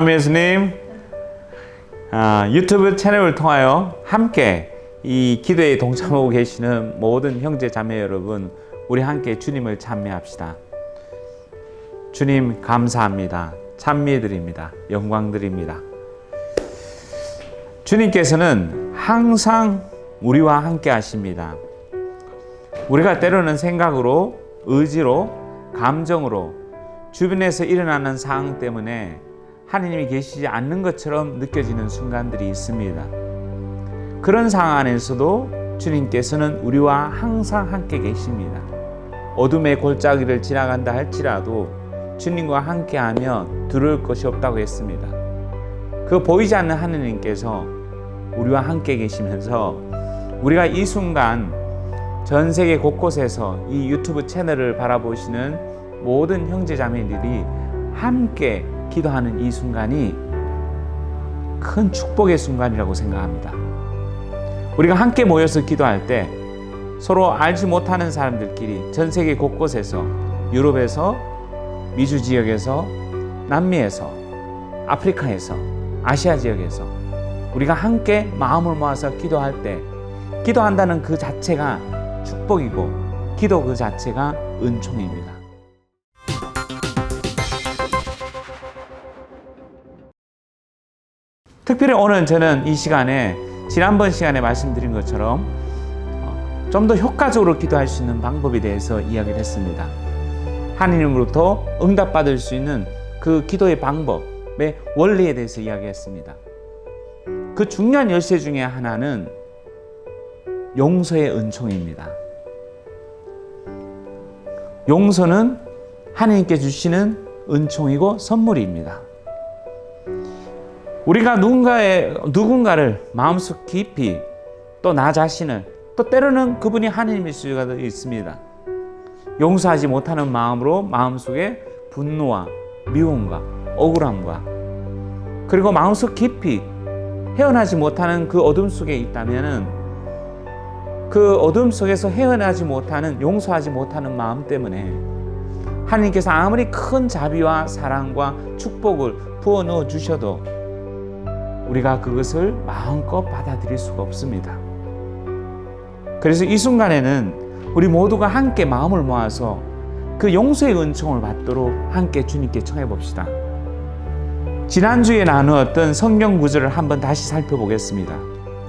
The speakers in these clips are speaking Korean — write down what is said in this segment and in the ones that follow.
참여 예수님 아, 유튜브 채널을 통하여 함께 이 기도에 동참하고 계시는 모든 형제 자매 여러분 우리 함께 주님을 찬미합시다. 주님 감사합니다. 찬미드립니다. 영광드립니다. 주님께서는 항상 우리와 함께 하십니다. 우리가 때로는 생각으로, 의지로, 감정으로 주변에서 일어나는 상황 때문에 하나님이 계시지 않는 것처럼 느껴지는 순간들이 있습니다. 그런 상황 안에서도 주님께서는 우리와 항상 함께 계십니다. 어둠의 골짜기를 지나간다 할지라도 주님과 함께하면 두려울 것이 없다고 했습니다. 그 보이지 않는 하느님께서 우리와 함께 계시면서 우리가 이 순간 전 세계 곳곳에서 이 유튜브 채널을 바라보시는 모든 형제 자매들이 함께 기도하는 이 순간이 큰 축복의 순간이라고 생각합니다. 우리가 함께 모여서 기도할 때 서로 알지 못하는 사람들끼리 전 세계 곳곳에서 유럽에서 미주 지역에서 남미에서 아프리카에서 아시아 지역에서 우리가 함께 마음을 모아서 기도할 때 기도한다는 그 자체가 축복이고 기도 그 자체가 은총입니다. 특별히 오늘 저는 이 시간에 지난번 시간에 말씀드린 것처럼 어, 좀더 효과적으로 기도할 수 있는 방법에 대해서 이야기를 했습니다. 하나님으로부터 응답받을 수 있는 그 기도의 방법의 원리에 대해서 이야기했습니다. 그 중요한 열쇠 중에 하나는 용서의 은총입니다. 용서는 하나님께 주시는 은총이고 선물입니다. 우리가 누군가의 누군가를 마음속 깊이 또 나 자신을 또 때로는 그분이 하나님일 수가 있습니다. 용서하지 못하는 마음으로 마음속에 분노와 미움과 억울함과 그리고 마음속 깊이 헤어나지 못하는 그 어둠 속에 있다면은 그 어둠 속에서 헤어나지 못하는 용서하지 못하는 마음 때문에 하나님께서 아무리 큰 자비와 사랑과 축복을 부어 넣어 주셔도 우리가 그것을 마음껏 받아들일 수가 없습니다. 그래서 이 순간에는 우리 모두가 함께 마음을 모아서 그 용서의 은총을 받도록 함께 주님께 청해 봅시다. 지난주에 나누었던 성경 구절을 한번 다시 살펴보겠습니다.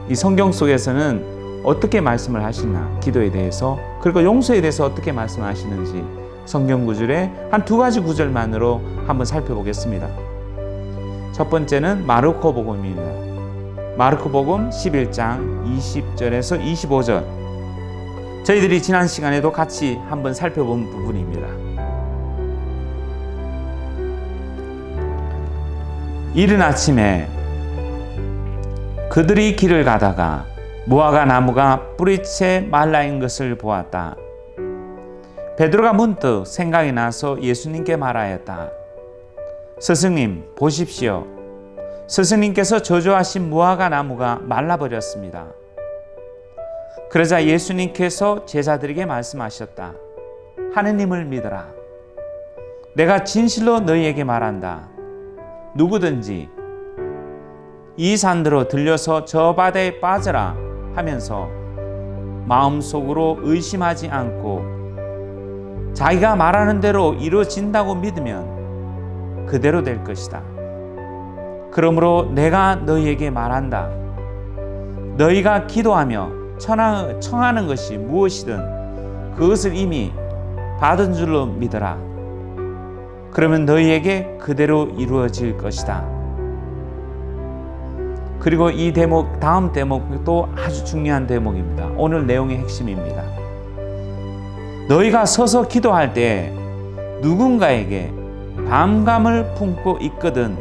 이 성경 속에서는 어떻게 말씀을 하시나 기도에 대해서 그리고 용서에 대해서 어떻게 말씀하시는지 성경 구절의 한 두 가지 구절만으로 한번 살펴보겠습니다. 첫 번째는 마르코 복음입니다. 마르코 복음 11장 20절에서 25절. 저희들이 지난 시간에도 같이 한번 살펴본 부분입니다. 이른 아침에 그들이 길을 가다가 무화과 나무가 뿌리채 말라인 것을 보았다. 베드로가 문득 생각이 나서 예수님께 말하였다. 스승님, 보십시오. 스승님께서 저주하신 무화과 나무가 말라버렸습니다. 그러자 예수님께서 제자들에게 말씀하셨다. 하느님을 믿어라. 내가 진실로 너희에게 말한다. 누구든지 이 산들로 들려서 저 바다에 빠져라 하면서 마음속으로 의심하지 않고 자기가 말하는 대로 이루어진다고 믿으면 그대로 될 것이다. 그러므로 내가 너희에게 말한다. 너희가 기도하며 청하는 것이 무엇이든 그것을 이미 받은 줄로 믿어라. 그러면 너희에게 그대로 이루어질 것이다. 그리고 이 대목, 다음 대목도 아주 중요한 대목입니다. 오늘 내용의 핵심입니다. 너희가 서서 기도할 때 누군가에게 반감을 품고 있거든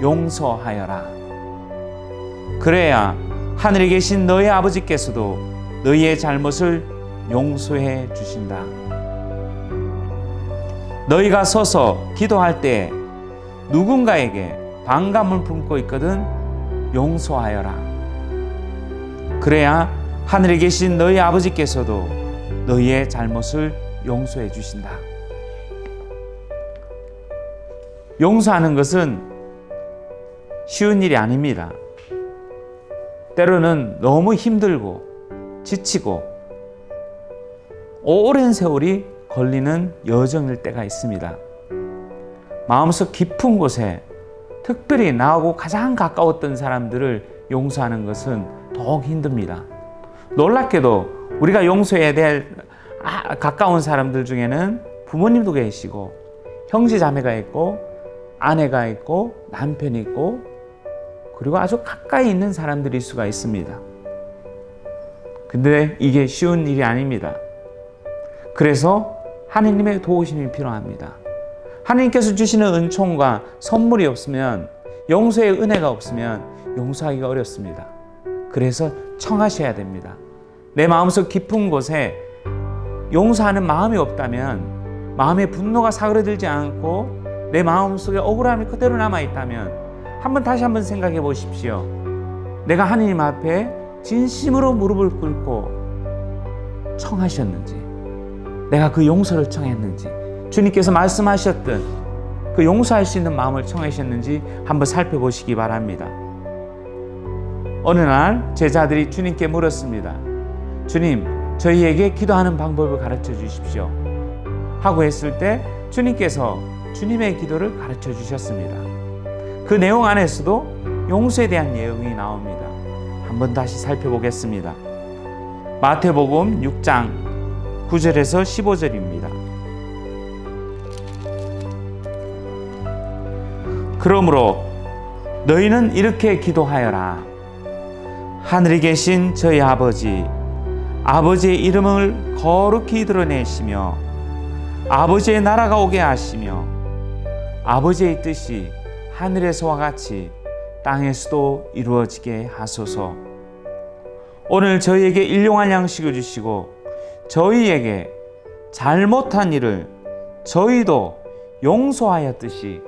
용서하여라. 그래야 하늘에 계신 너희 아버지께서도 너희의 잘못을 용서해 주신다. 너희가 서서 기도할 때 누군가에게 반감을 품고 있거든 용서하여라. 그래야 하늘에 계신 너희 아버지께서도 너희의 잘못을 용서해 주신다. 용서하는 것은 쉬운 일이 아닙니다. 때로는 너무 힘들고 지치고 오랜 세월이 걸리는 여정일 때가 있습니다. 마음속 깊은 곳에 특별히 나하고 가장 가까웠던 사람들을 용서하는 것은 더욱 힘듭니다. 놀랍게도 우리가 용서해야 될 아, 가까운 사람들 중에는 부모님도 계시고 형제 자매가 있고 아내가 있고 남편이 있고 그리고 아주 가까이 있는 사람들일 수가 있습니다. 근데 이게 쉬운 일이 아닙니다. 그래서 하느님의 도우심이 필요합니다. 하나님께서 주시는 은총과 선물이 없으면 용서의 은혜가 없으면 용서하기가 어렵습니다. 그래서 청하셔야 됩니다. 내 마음속 깊은 곳에 용서하는 마음이 없다면 마음의 분노가 사그러들지 않고 내 마음속에 억울함이 그대로 남아 있다면 한번 다시 한번 생각해 보십시오. 내가 하느님 앞에 진심으로 무릎을 꿇고 청하셨는지 내가 그 용서를 청했는지 주님께서 말씀하셨던 그 용서할 수 있는 마음을 청하셨는지 한번 살펴보시기 바랍니다. 어느 날 제자들이 주님께 물었습니다. 주님, 저희에게 기도하는 방법을 가르쳐 주십시오. 하고 했을 때 주님께서 주님의 기도를 가르쳐 주셨습니다. 그 내용 안에서도 용서에 대한 내용이 나옵니다. 한번 다시 살펴보겠습니다. 마태복음 6장 9절에서 15절입니다. 그러므로 너희는 이렇게 기도하여라. 하늘에 계신 저희 아버지, 아버지의 이름을 거룩히 드러내시며, 아버지의 나라가 오게 하시며, 아버지의 뜻이 하늘에서와 같이 땅에서도 이루어지게 하소서. 오늘 저희에게 일용할 양식을 주시고, 저희에게 잘못한 일을 저희도 용서하였듯이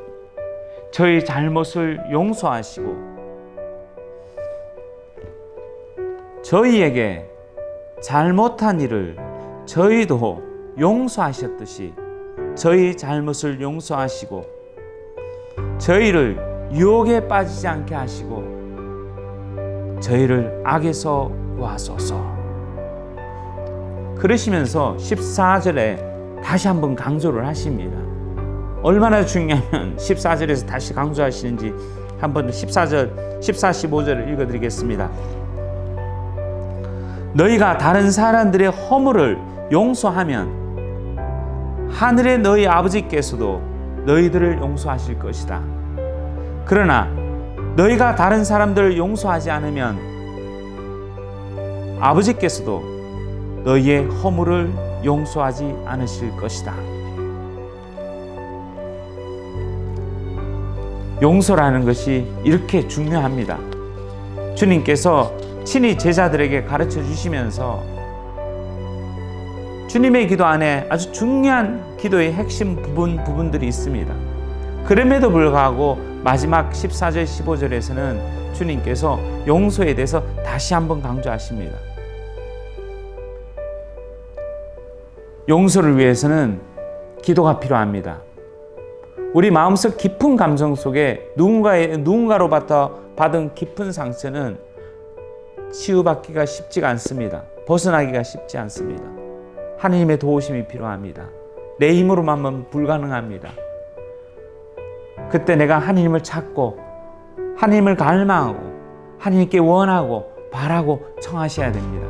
저희 잘못을 용서하시고 저희에게 잘못한 일을 저희도 용서하셨듯이 저희 잘못을 용서하시고 저희를 유혹에 빠지지 않게 하시고 저희를 악에서 구하소서. 그러시면서 14절에 다시 한번 강조를 하십니다. 얼마나 중요하면 14절에서 다시 강조하시는지 한번 14절, 14, 15절을 읽어드리겠습니다. 너희가 다른 사람들의 허물을 용서하면 하늘의 너희 아버지께서도 너희들을 용서하실 것이다. 그러나 너희가 다른 사람들을 용서하지 않으면 아버지께서도 너희의 허물을 용서하지 않으실 것이다. 용서라는 것이 이렇게 중요합니다. 주님께서 친히 제자들에게 가르쳐 주시면서 주님의 기도 안에 아주 중요한 기도의 핵심 부분, 부분들이 있습니다. 그럼에도 불구하고 마지막 14절, 15절에서는 주님께서 용서에 대해서 다시 한번 강조하십니다. 용서를 위해서는 기도가 필요합니다. 우리 마음속 깊은 감정 속에 누군가의 누군가로부터 받은 깊은 상처는 치유받기가 쉽지가 않습니다. 벗어나기가 쉽지 않습니다. 하나님의 도우심이 필요합니다. 내 힘으로만은 불가능합니다. 그때 내가 하나님을 찾고 하나님을 갈망하고 하나님께 원하고 바라고 청하셔야 됩니다.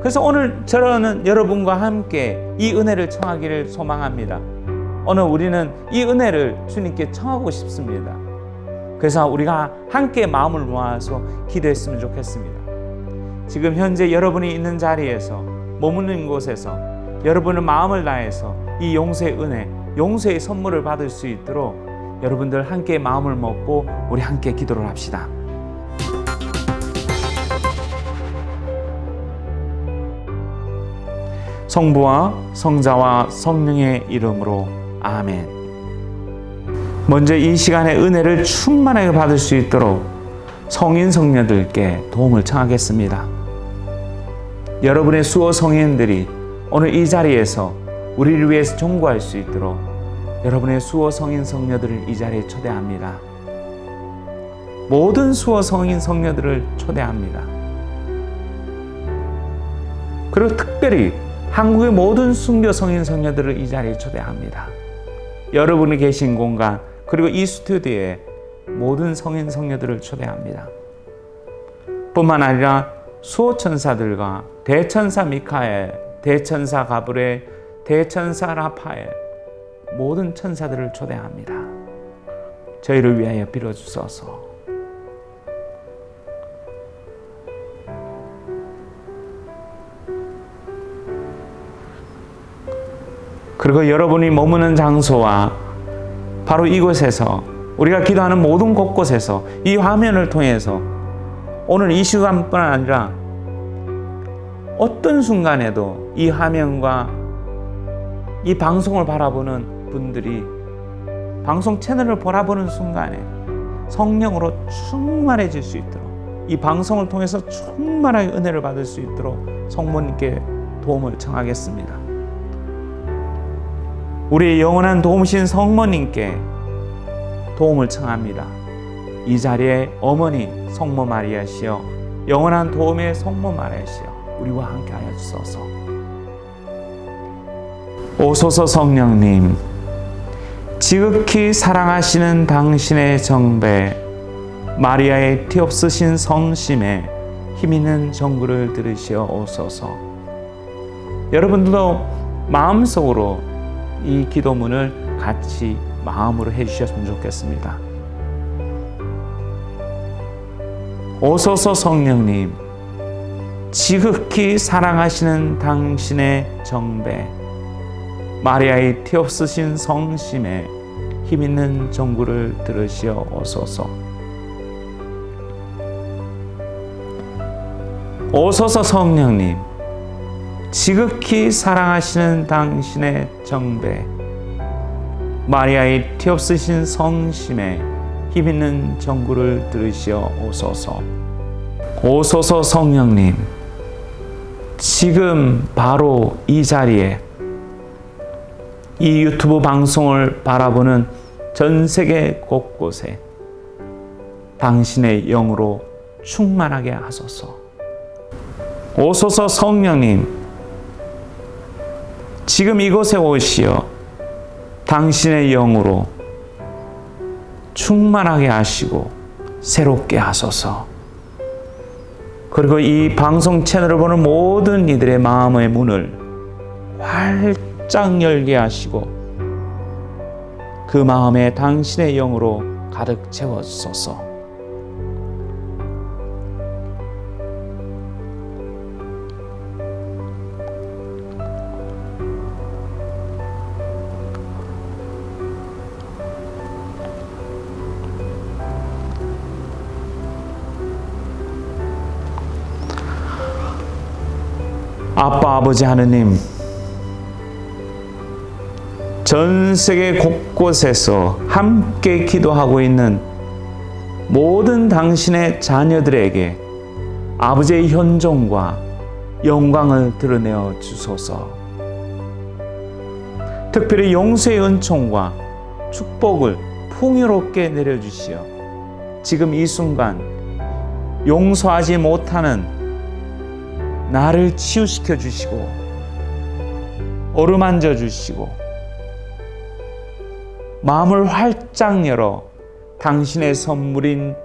그래서 오늘 저는 여러분과 함께 이 은혜를 청하기를 소망합니다. 오늘 우리는 이 은혜를 주님께 청하고 싶습니다. 그래서 우리가 함께 마음을 모아서 기도했으면 좋겠습니다. 지금 현재 여러분이 있는 자리에서 머무는 곳에서 여러분의 마음을 다해서 이 용서의 은혜, 용서의 선물을 받을 수 있도록 여러분들 함께 마음을 먹고 우리 함께 기도를 합시다. 성부와 성자와 성령의 이름으로 아멘. 먼저 이 시간에 은혜를 충만하게 받을 수 있도록 성인 성녀들께 도움을 청하겠습니다. 여러분의 수호 성인들이 오늘 이 자리에서 우리를 위해서 종구할 수 있도록 여러분의 수호 성인 성녀들을 이 자리에 초대합니다. 모든 수호 성인 성녀들을 초대합니다. 그리고 특별히 한국의 모든 순교 성인 성녀들을 이 자리에 초대합니다. 여러분이 계신 공간 그리고 이 스튜디오에 모든 성인 성녀들을 초대합니다. 뿐만 아니라 수호천사들과 대천사 미카엘, 대천사 가브레, 대천사 라파엘 모든 천사들을 초대합니다. 저희를 위하여 빌어주소서. 그리고 여러분이 머무는 장소와 바로 이곳에서 우리가 기도하는 모든 곳곳에서 이 화면을 통해서 오늘 이 시간뿐 아니라 어떤 순간에도 이 화면과 이 방송을 바라보는 분들이 방송 채널을 바라보는 순간에 성령으로 충만해질 수 있도록 이 방송을 통해서 충만하게 은혜를 받을 수 있도록 성모님께 도움을 청하겠습니다. 우리의 영원한 도움신 성모님께 도움을 청합니다. 이 자리에 어머니 성모 마리아시여 영원한 도움의 성모 마리아시여 우리와 함께 하여 주소서. 오소서 성령님 지극히 사랑하시는 당신의 정배 마리아의 티 없으신 성심에 힘있는 정구를 들으시어 오소서. 여러분들도 마음속으로 이 기도문을 같이 마음으로 해주셨으면 좋겠습니다. 오소서 성령님, 지극히 사랑하시는 당신의 정배, 마리아의 티 없으신 성심에 힘 있는 정구를 들으시어 오소서. 오소서 성령님, 지극히 사랑하시는 당신의 정배, 마리아의 티 없으신 성심에 힘 있는 정구를 들으시어 오소서. 오소서 성령님, 지금 바로 이 자리에 이 유튜브 방송을 바라보는 전 세계 곳곳에 당신의 영으로 충만하게 하소서. 오소서 성령님, 지금 이곳에 오시어 당신의 영으로 충만하게 하시고 새롭게 하소서. 그리고 이 방송 채널을 보는 모든 이들의 마음의 문을 활짝 열게 하시고 그 마음에 당신의 영으로 가득 채워 주소서. 아빠 아버지 하느님 전 세계 곳곳에서 함께 기도하고 있는 모든 당신의 자녀들에게 아버지의 현종과 영광을 드러내어 주소서. 특별히 용서의 은총과 축복을 풍요롭게 내려주시어 지금 이 순간 용서하지 못하는 나를 치유시켜 주시고 어루만져 주시고 마음을 활짝 열어 당신의 선물인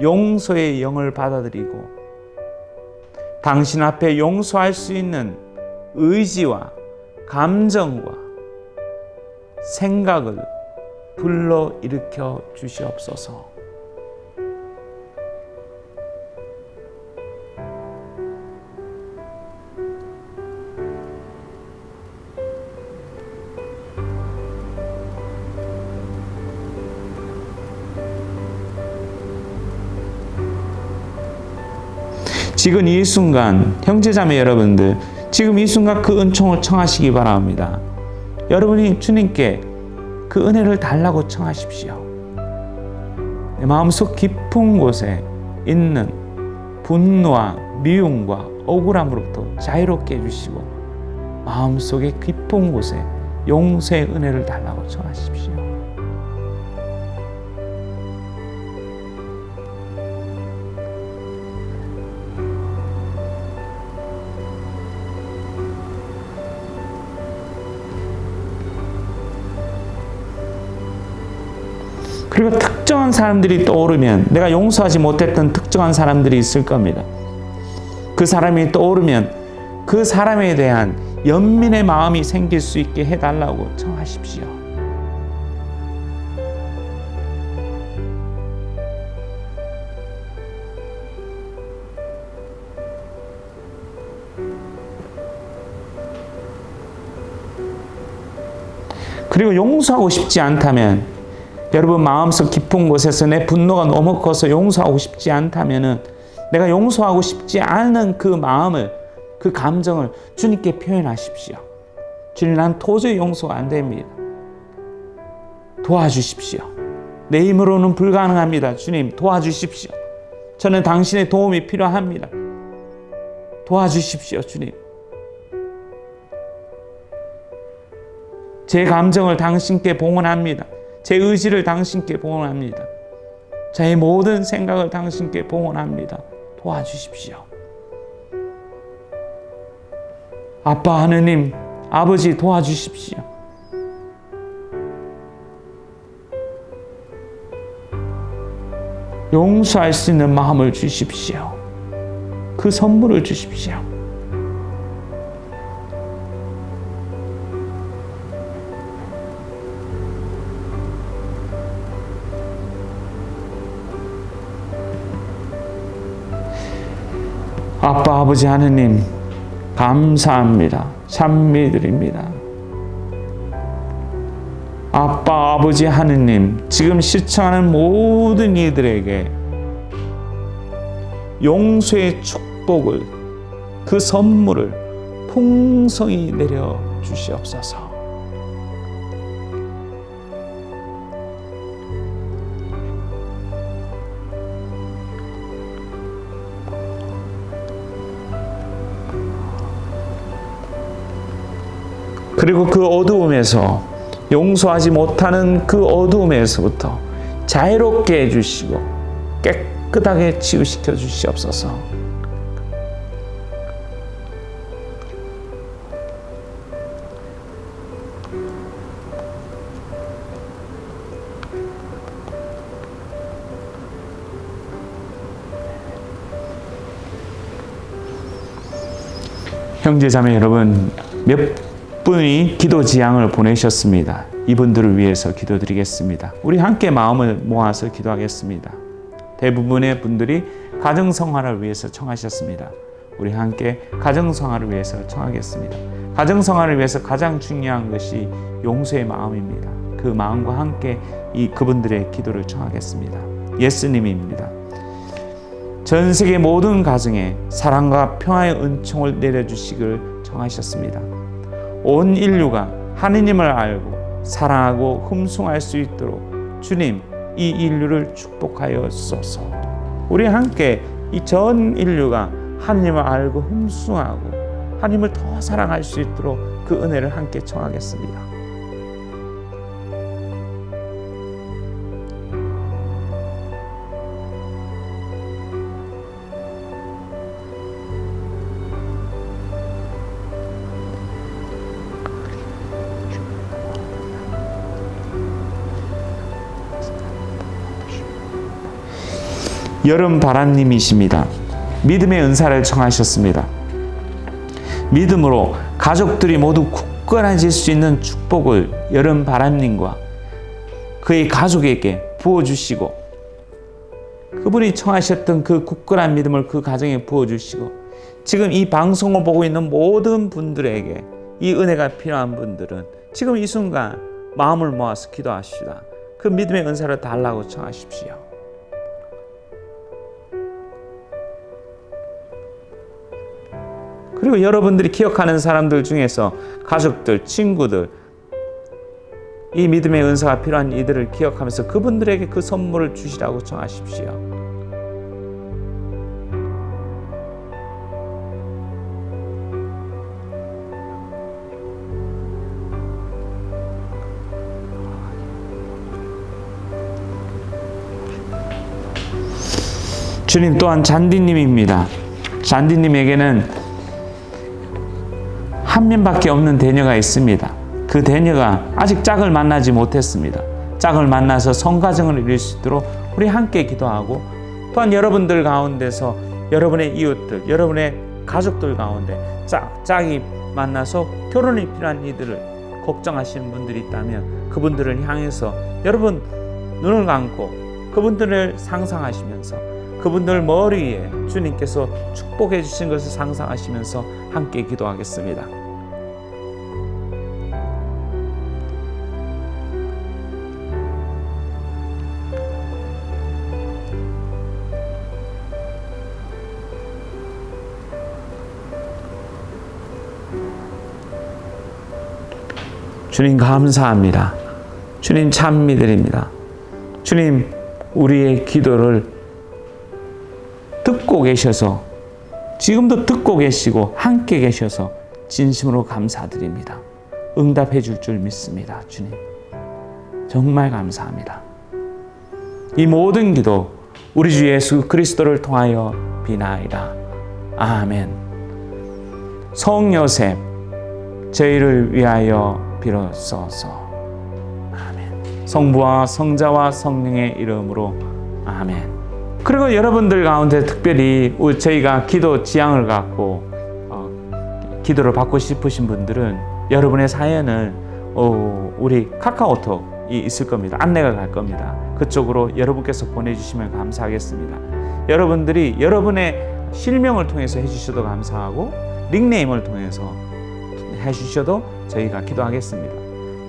용서의 영을 받아들이고 당신 앞에 용서할 수 있는 의지와 감정과 생각을 불러 일으켜 주시옵소서. 지금 이 순간 형제자매 여러분들 지금 이 순간 그 은총을 청하시기 바랍니다. 여러분이 주님께 그 은혜를 달라고 청하십시오. 내 마음속 깊은 곳에 있는 분노와 미움과 억울함으로부터 자유롭게 해주시고 마음속의 깊은 곳에 용서의 은혜를 달라고 청하십시오. 그리고 특정한 사람들이 떠오르면 내가 용서하지 못했던 특정한 사람들이 있을 겁니다. 그 사람이 떠오르면 그 사람에 대한 연민의 마음이 생길 수 있게 해달라고 청하십시오. 그리고 용서하고 싶지 않다면 여러분 마음속 깊은 곳에서 내 분노가 너무 커서 용서하고 싶지 않다면은 내가 용서하고 싶지 않은 그 마음을 그 감정을 주님께 표현하십시오. 주님 난 도저히 용서가 안 됩니다. 도와주십시오. 내 힘으로는 불가능합니다. 주님 도와주십시오. 저는 당신의 도움이 필요합니다. 도와주십시오, 주님. 제 감정을 당신께 봉헌합니다. 제 의지를 당신께 봉헌합니다. 저의 모든 생각을 당신께 봉헌합니다. 도와주십시오. 아빠 하느님, 아버지 도와주십시오. 용서할 수 있는 마음을 주십시오. 그 선물을 주십시오. 아버지 하느님, 감사합니다. 찬미드립니다. 아빠, 아버지 하느님, 지금 시청하는 모든 이들에게 용서의 축복을, 그 선물을 풍성히 내려 주시옵소서. 그리고 그 어두움에서 용서하지 못하는 그 어두움에서부터 자유롭게 해주시고 깨끗하게 치유시켜 주시옵소서. 형제자매 여러분 몇 분이 기도 지향을 보내셨습니다. 이분들을 위해서 기도드리겠습니다. 우리 함께 마음을 모아서 기도하겠습니다. 대부분의 분들이 가정 성화를 위해서 청하셨습니다. 우리 함께 가정 성화를 위해서 청하겠습니다. 가정 성화를 위해서 가장 중요한 것이 용서의 마음입니다. 그 마음과 함께 이 그분들의 기도를 청하겠습니다. 예수님입니다. 전 세계 모든 가정에 사랑과 평화의 은총을 내려주시길 청하셨습니다. 온 인류가 하느님을 알고 사랑하고 흠숭할 수 있도록 주님 이 인류를 축복하여 주소서. 우리 함께 이 전 인류가 하느님을 알고 흠숭하고 하나님을 더 사랑할 수 있도록 그 은혜를 함께 청하겠습니다. 여름 바람님이십니다. 믿음의 은사를 청하셨습니다. 믿음으로 가족들이 모두 굳건해질 수 있는 축복을 여름 바람님과 그의 가족에게 부어주시고 그분이 청하셨던 그 굳건한 믿음을 그 가정에 부어주시고 지금 이 방송을 보고 있는 모든 분들에게 이 은혜가 필요한 분들은 지금 이 순간 마음을 모아서 기도하시다. 그 믿음의 은사를 달라고 청하십시오. 그리고 여러분들이 기억하는 사람들 중에서 가족들, 친구들, 이 믿음의 은사가 필요한 이들을 기억하면서 그분들에게 그 선물을 주시라고 청하십시오. 주님 또한 잔디님입니다. 잔디님에게는 한 명밖에 없는 대녀가 있습니다. 그 대녀가 아직 짝을 만나지 못했습니다. 짝을 만나서 성가정을 이룰 수 있도록 우리 함께 기도하고 또한 여러분들 가운데서 여러분의 이웃들, 여러분의 가족들 가운데 짝, 짝이 만나서 결혼이 필요한 이들을 걱정하시는 분들이 있다면 그분들을 향해서 여러분 눈을 감고 그분들을 상상하시면서 그분들 머리에 주님께서 축복해 주신 것을 상상하시면서 함께 기도하겠습니다. 주님 감사합니다. 주님 참 믿으립니다. 주님 우리의 기도를 듣고 계셔서 지금도 듣고 계시고 함께 계셔서 진심으로 감사드립니다. 응답해 줄 줄 믿습니다. 주님. 정말 감사합니다. 이 모든 기도 우리 주 예수 그리스도를 통하여 비나이다. 아멘. 성 요셉 저희를 위하여 빌어서서 아멘. 성부와 성자와 성령의 이름으로 아멘. 그리고 여러분들 가운데 특별히 저희가 기도 지향을 갖고 어, 기도를 받고 싶으신 분들은 여러분의 사연을 어, 우리 카카오톡이 있을 겁니다. 안내가 갈 겁니다. 그쪽으로 여러분께서 보내주시면 감사하겠습니다. 여러분들이 여러분의 실명을 통해서 해주셔도 감사하고 닉네임을 통해서 해주셔도 저희가 기도하겠습니다.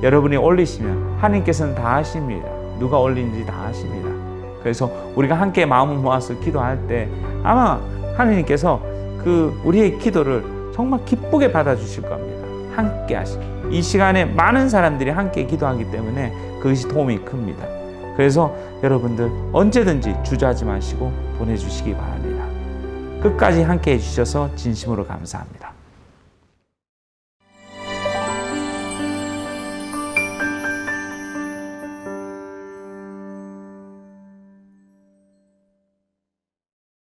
여러분이 올리시면 하나님께서는 다 아십니다. 누가 올린지 다 아십니다. 그래서 우리가 함께 마음을 모아서 기도할 때 아마 하나님께서 그 우리의 기도를 정말 기쁘게 받아주실 겁니다. 함께 하시. 이 시간에 많은 사람들이 함께 기도하기 때문에 그것이 도움이 큽니다. 그래서 여러분들 언제든지 주저하지 마시고 보내주시기 바랍니다. 끝까지 함께 해주셔서 진심으로 감사합니다.